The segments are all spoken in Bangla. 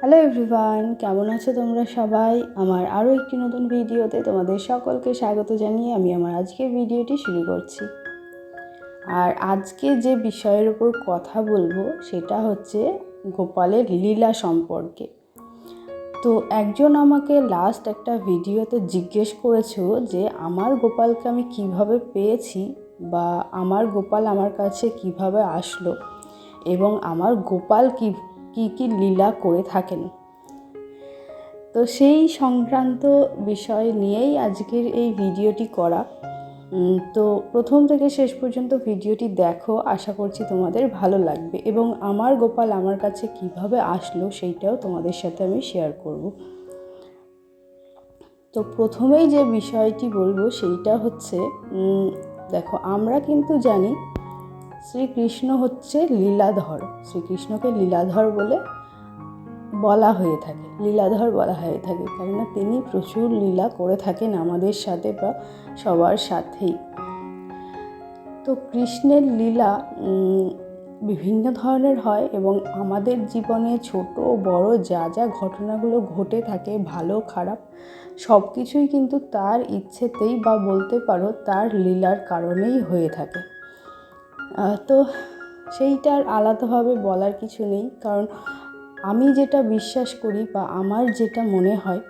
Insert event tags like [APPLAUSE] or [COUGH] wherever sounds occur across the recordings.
হ্যালো এভরিওয়ান কেমন আছো তোমরা সবাই? আমার আরও একটি নতুন ভিডিওতে তোমাদের সকলকে স্বাগত জানিয়ে আমি আমার আজকের ভিডিওটি শুরু করছি। আর আজকে যে বিষয়ের উপর কথা বলব সেটা হচ্ছে গোপালের লীলা সম্পর্কে। তো একজন আমাকে লাস্ট একটা ভিডিওতে জিজ্ঞেস করেছ যে, আমার গোপালকে আমি কীভাবে পেয়েছি বা আমার গোপাল আমার কাছে কীভাবে আসলো এবং আমার গোপাল কি কী কী লীলা করে থাকেন। তো সেই সংক্রান্ত বিষয় নিয়েই আজকের এই ভিডিওটি করা। তো প্রথম থেকে শেষ পর্যন্ত ভিডিওটি দেখো, আশা করছি তোমাদের ভালো লাগবে। এবং আমার গোপাল আমার কাছে কীভাবে আসলো সেইটাও তোমাদের সাথে আমি শেয়ার করব। তো প্রথমেই যে বিষয়টি বলব সেইটা হচ্ছে দেখো আমরা কিন্তু জানি শ্রীকৃষ্ণ হচ্ছে লীলাধর। শ্রীকৃষ্ণকে লীলাধর বলে বলা হয়ে থাকে। লীলাধর বলা হয়ে থাকে। কেননা তিনি প্রচুর লীলা করে থাকেন আমাদের সাথে বা সবার সাথেই। তো কৃষ্ণের লীলা বিভিন্ন ধরনের হয় এবং আমাদের জীবনে ছোট, বড় যা যা ঘটনাগুলো ঘটে থাকে, ভালো, খারাপ সব কিছুই কিন্তু তার ইচ্ছেতেই বা বলতে পারো তার লীলার কারণেই হয়ে থাকে। তো সেইটার আলাদাভাবে বলার কিছু নেই। কারণ আমি যেটা বিশ্বাস করি বা আমার যেটা মনে হয়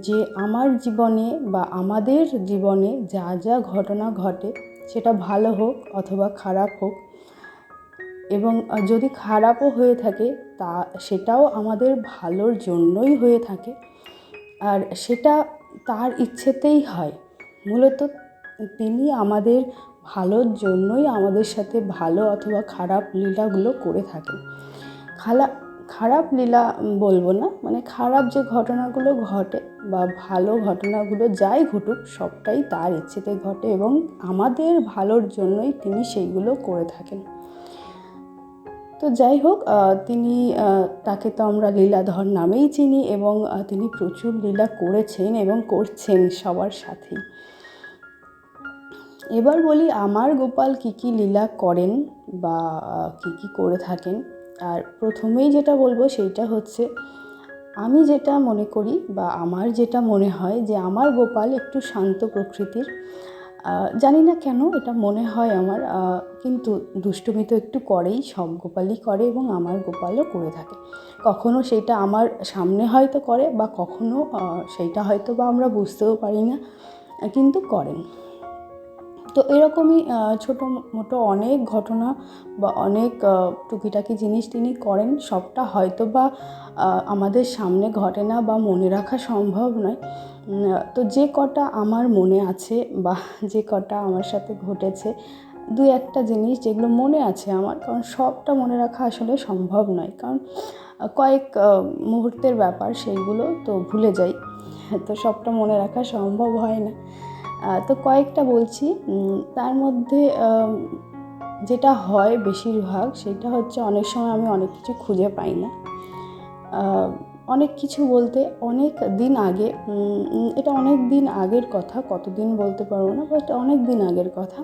যে আমার জীবনে বা আমাদের জীবনে যা যা ঘটনা ঘটে, সেটা ভালো হোক অথবা খারাপ হোক, এবং যদি খারাপও হয়ে থাকে, তা সেটাও আমাদের ভালোর জন্যই হয়ে থাকে। আর সেটা তার ইচ্ছেতেই হয়। মূলত তিনি আমাদের ভালোর জন্যই আমাদের সাথে ভালো অথবা খারাপ লীলাগুলো করে থাকেন খালা, খারাপ লীলা বলব না মানে খারাপ যে ঘটনাগুলো ঘটে বা ভালো ঘটনাগুলো যাই ঘটুক, সবটাই তার ইচ্ছেতে ঘটে এবং আমাদের ভালোর জন্যই তিনি সেইগুলো করে থাকেন। তো যাই হোক তিনি তাকে তো আমরা লীলাধর নামেই চিনি এবং তিনি প্রচুর লীলা করেছেন এবং করছেন সবার সাথেই। এবার বলি আমার গোপাল কী কী লীলা করেন বা কী কী করে থাকেন। আর প্রথমেই যেটা বলব সেইটা হচ্ছে, আমি যেটা মনে করি বা আমার যেটা মনে হয় যে আমার গোপাল একটু শান্ত প্রকৃতির। জানি না কেন এটা মনে হয় আমার কিন্তু দুষ্টুমি তো একটু করেই, সব গোপালই করে এবং আমার গোপালও করে থাকে। কখনো সেটা আমার সামনে হয়তো করে বা কখনো সেইটা হয়তো বা আমরা বুঝতেও পারি না, কিন্তু করেন। তো এরকমই ছোটো মোটো অনেক ঘটনা বা অনেক টুকিটাকি জিনিস তিনি করেন, সবটা হয়তো বা আমাদের সামনে ঘটে না বা মনে রাখা সম্ভব নয়। তো যে কটা আমার মনে আছে বা যে কটা আমার সাথে ঘটেছে দু একটা জিনিস যেগুলো মনে আছে আমার, কারণ সবটা মনে রাখা আসলে সম্ভব নয়। কারণ কয়েক মুহূর্তের ব্যাপার সেইগুলো তো ভুলে যাই, তো সবটা মনে রাখা সম্ভব হয় না। তো কয়েকটা বলছি। তার মধ্যে যেটা হয় বেশিরভাগ, সেটা হচ্ছে অনেক সময় আমি অনেক কিছু খুঁজে পাই না। অনেক কিছু বলতে অনেক দিন আগে এটা অনেক দিন আগের কথা, কতদিন বলতে পারব না বাট অনেক দিন আগের কথা।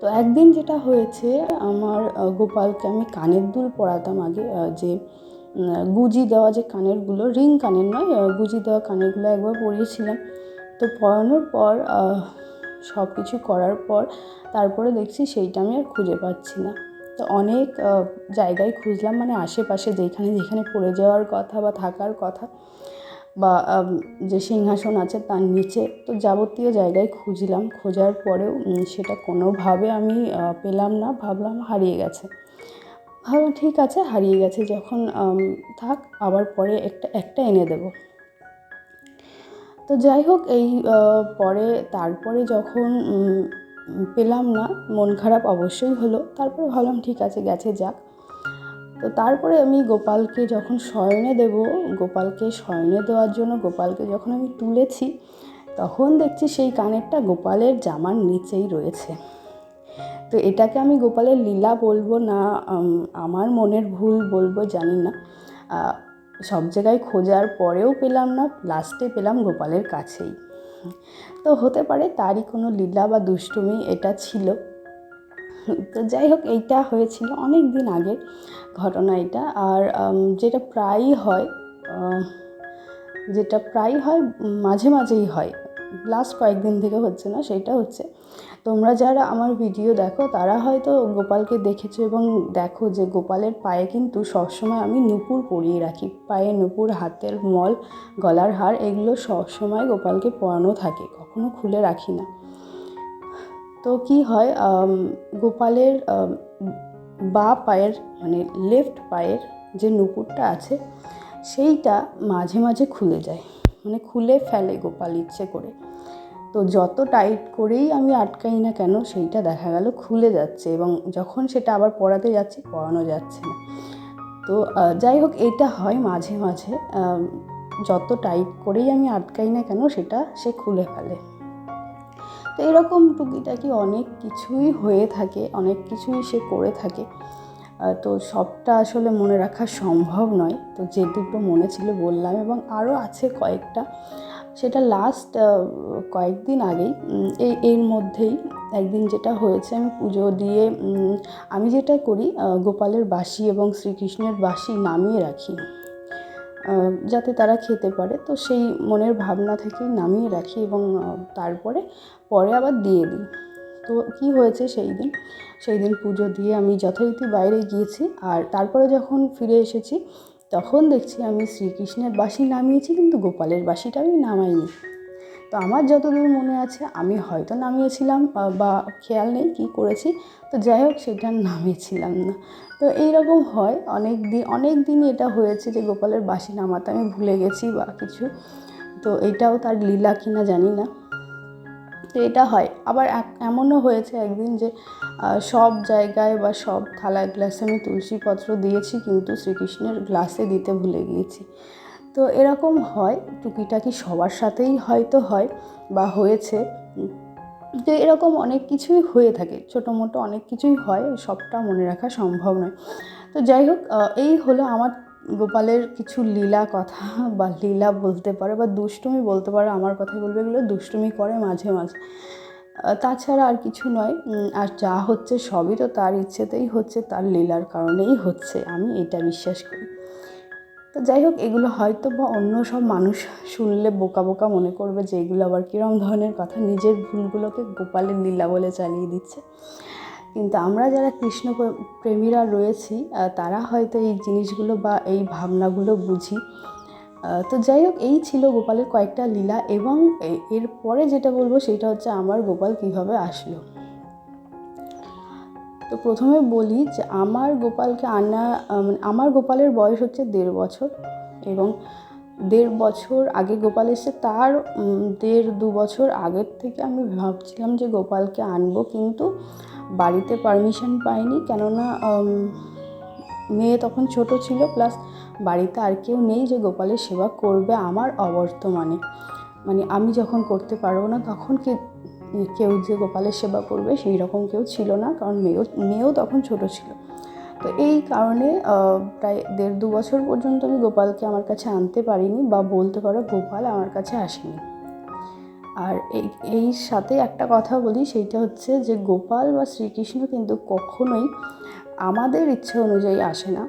তো একদিন যেটা হয়েছে, আমার গোপালকে আমি কানের দুল পরাতাম আগে যে গুজি দেওয়া যে কানেরগুলো, রিং কানের নয় গুজি দেওয়া কানেরগুলো একবার পরিয়েছিলাম। তো পড়ানোর পর সব কিছু করার পর তারপরে দেখছি সেইটা আমি আর খুঁজে পাচ্ছি না। তো অনেক জায়গায় খুঁজলাম মানে আশেপাশে যেখানে যেখানে পড়ে যাওয়ার কথা বা থাকার কথা বা যে সিংহাসন আছে তার নিচে। তো যাবতীয় জায়গায় খুঁজলাম, খোঁজার পরেও সেটা কোনোভাবে আমি পেলাম না, ভাবলাম হারিয়ে গেছে। ভাবলাম ঠিক আছে, হারিয়ে গেছে, যখন থাক, আবার পরে একটা একটা এনে দেবো। তো যাই হোক, এই পরে তারপরে যখন পেলাম না, মন খারাপ অবশ্যই হলো। তারপরে ভাবলাম ঠিক আছে, গেছে যাক। তো তারপরে আমি গোপালকে যখন শয়নে দেব, গোপালকে শয়নে দেওয়ার জন্য গোপালকে যখন আমি তুলেছি, তখন দেখছি সেই কানেরটা গোপালের জামার নিচেই রয়েছে। তো এটাকে আমি গোপালের লীলা বলব না আমার মনের ভুল বলব জানি না। সব জায়গায় খোঁজার পরেও পেলাম না লাস্টে পেলাম গোপালের কাছেই। তো হতে পারে তারই কোনো লীলা বা দুষ্টুমি এটা ছিল। তো যাই হোক, এইটা হয়েছিল অনেক দিন আগে ঘটনা এটা। আর যেটা প্রায়ই হয় যেটা প্রায়ই হয় মাঝে মাঝেই হয়। লাস্ট কয়েকদিন থেকে হচ্ছে না সেটা হচ্ছে। তোমরা যারা আমার ভিডিও দেখো, তারা হয়তো গোপালকে দেখেছ এবং দেখো যে গোপালের পায়ে কিন্তু সবসময় আমি নুপুর পরিয়ে রাখি। পায়ে নুপুর, হাতের মল, গলার হার, এগুলো সবসময় গোপালকে পরানো থাকে, কখনো খুলে রাখি না। তো কি হয় গোপালের বা পায়ের মানে লেফট পায়ের যে নুপুরটা আছে, সেইটা মাঝে মাঝে খুলে যায়। মানে খুলে ফেলে গোপাল ইচ্ছে করে। তো যত টাইট করেই আমি আটকাই না কেন, সেইটা দেখা গেল খুলে যাচ্ছে এবং যখন সেটা আবার পড়াতে যাচ্ছি পড়ানো যাচ্ছে না। তো যাই হোক, এটা হয় মাঝে মাঝে যত টাইট করেই আমি আটকাই না কেন, সেটা সে খুলে ফেলে। তো এরকম টুকিটাকি অনেক কিছুই হয়ে থাকে, অনেক কিছুই সে করে থাকে। তো সবটা আসলে মনে রাখা সম্ভব নয়। তো যে দুটো মনে ছিল বললাম এবং আরও আছে কয়েকটা। সেটা লাস্ট কয়েকদিন আগেই এই এর মধ্যেই একদিন যেটা হয়েছে, আমি পুজো দিয়ে আমি যেটা করি গোপালের বাসি এবং শ্রীকৃষ্ণের বাসি নামিয়ে রাখি। যাতে তারা খেতে পারে। তো সেই মনের ভাবনা থেকেই নামিয়ে রাখি এবং তারপরে, পরে আবার দিয়ে দিই। তো কি হয়েছে সেই দিন? সেই দিন পুজো দিয়ে আমি যথারীতি বাইরে গিয়েছি আর তারপরে যখন ফিরে এসেছি, তখন দেখছি আমি শ্রীকৃষ্ণের বাসি নামিয়েছি কিন্তু গোপালের বাসিটা আমি নামাইনি। তো আমার যতদূর মনে আছে, আমি হয়তো নামিয়েছিলাম বা খেয়াল নেই কী করেছি, তো যাই হোক সেটা নামিয়েছিলাম না। তো এইরকম হয়, অনেক দিন অনেক দিনই এটা হয়েছে যে গোপালের বাসি নামাতে আমি ভুলে গেছি বা কিছু। তো এটাও তার লীলা কিনা জানি না। তো এটা হয়। আবার এমনও হয়েছে একদিন যে সব জায়গায় বা সব থালা গ্লাসে আমি তুলসী পত্র দিয়েছি, কিন্তু শ্রীকৃষ্ণের গ্লাসে দিতে ভুলে গিয়েছি। তো এরকম হয়, টুকিটাকি সবার সাথেই হয়তো হয় বা হয়েছে। তো এরকম অনেক কিছুই হয়ে থাকে ছোটো মোটো অনেক কিছুই হয়, সবটা মনে রাখা সম্ভব নয়। তো যাই হোক এই হলো আমার গোপালের কিছু লীলা কথা [LAUGHS] বা লীলা বলতে পারে বা দুষ্টুমি বলতে পারে, আমার কথাই বলবে, এগুলো দুষ্টুমি করে মাঝে মাঝে। তাছাড়া আর কিছু নয় আর যা হচ্ছে সবই তো তার ইচ্ছেতেই হচ্ছে, তার লীলার কারণেই হচ্ছে, আমি এটা বিশ্বাস করি। তো যাই হোক, এগুলো হয়তো বা অন্য সব মানুষ শুনলে বোকা বোকা মনে করবে যে এগুলো আবার কীরকম ধরনের কথা, নিজের ভুলগুলোকে গোপালের লীলা বলে চালিয়ে দিচ্ছে। কিন্তু আমরা যারা কৃষ্ণ প্রেমীরা রয়েছি তারা হয়তো এই জিনিসগুলো বা এই ভাবনাগুলো বুঝি। তো যাই হোক, এই ছিল গোপালের কয়েকটা লীলা এবং এ- এরপরে যেটা বলব সেটা হচ্ছে আমার গোপাল কীভাবে আসলো। তো প্রথমে বলি যে আমার গোপালকে আনা মানে আমার গোপালের বয়স হচ্ছে দেড় বছর এবং দেড় বছর আগে গোপাল এসে তার দেড় দু বছর আগের থেকে আমি ভাবছিলাম যে গোপালকে আনব, কিন্তু বাড়িতে পারমিশন পাইনি। কেননা মেয়ে তখন ছোট ছিল প্লাস বাড়িতে আর কেউ নেই যে গোপালের সেবা করবে আমার অবর্তমানে। মানে আমি যখন করতে পারব না, তখন কে কেউ যে গোপালের সেবা করবে সেই রকম কেউ ছিল না, কারণ মেয়েও মেয়েও তখন ছোট ছিল। তো এই কারণে প্রায় দেড় দু বছর পর্যন্ত আমি গোপালকে আমার কাছে আনতে পারিনি বা বলতে পারো গোপাল আমার কাছে আসেনি। আর এই এই সাথে একটা কথা বলি, সেইটা হচ্ছে যে গোপাল বা শ্রীকৃষ্ণ কিন্তু কখনোই আমাদের ইচ্ছা অনুযায়ী আসে না,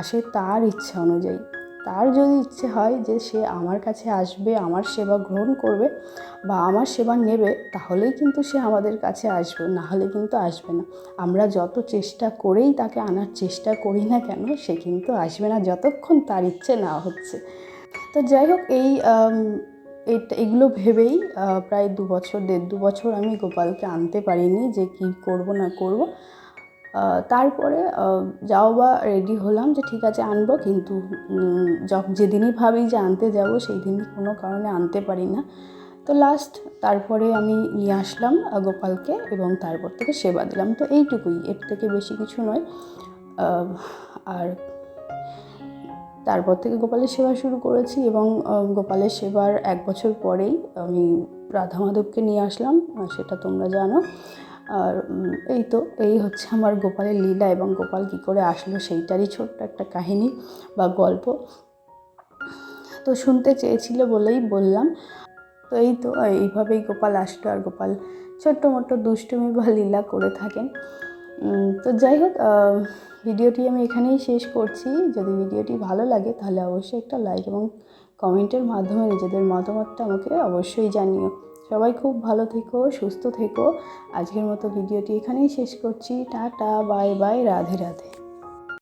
আসে তার ইচ্ছা অনুযায়ী। তার যদি ইচ্ছে হয় যে সে আমার কাছে আসবে, আমার সেবা গ্রহণ করবে বা আমার সেবা নেবে, তাহলেই কিন্তু সে আমাদের কাছে আসবে না হলে কিন্তু আসবে না। আমরা যত চেষ্টা করেই তাকে আনার চেষ্টা করি না কেন, সে কিন্তু আসবে না যতক্ষণ তার ইচ্ছে না হচ্ছে। তো যাই হোক, এই এইটা এগুলো ভেবেই প্রায় দু বছর, দেড় দু বছর আমি গোপালকে আনতে পারিনি যে কি করব না করব। তারপরে যাও বা রেডি হলাম যে ঠিক আছে, আনব। কিন্তু যেদিনই ভাবি যে আনতে যাব সেই দিনই কোনো কারণে আনতে পারি না। তো লাস্ট তারপরে আমি নিয়ে আসলাম গোপালকে এবং তারপর থেকে সেবা দিলাম। তো এইটুকুই, এর থেকে বেশি কিছু নয়। আর তারপর থেকে গোপালের সেবা শুরু করেছি এবং গোপালের সেবার এক বছর পরেই আমি রাধা মাধবকে নিয়ে আসলাম। সেটা তোমরা জানো। আর এই তো, এই হচ্ছে আমার গোপালের লীলা এবং গোপাল কী করে আসলো সেইটারই ছোট্ট একটা কাহিনী বা গল্প। তো শুনতে চেয়েছিল বলেই বললাম। তো এই তো, এইভাবেই গোপাল আসলো আর গোপাল ছোট্ট মোটো দুষ্টুমি বা লীলা করে থাকেন। তো যাই হোক ভিডিওটি আমি এখানেই শেষ করছি। যদি ভিডিওটি ভালো লাগে তাহলে অবশ্যই একটা লাইক এবং কমেন্টের মাধ্যমে নিজেদের মতামতটা আমাকে অবশ্যই জানিও। সবাই খুব ভালো থেকো, সুস্থ থেকো। আজকের মতো ভিডিওটি এখানেই শেষ করছি। Tata, bye bye, Radhe Radhe.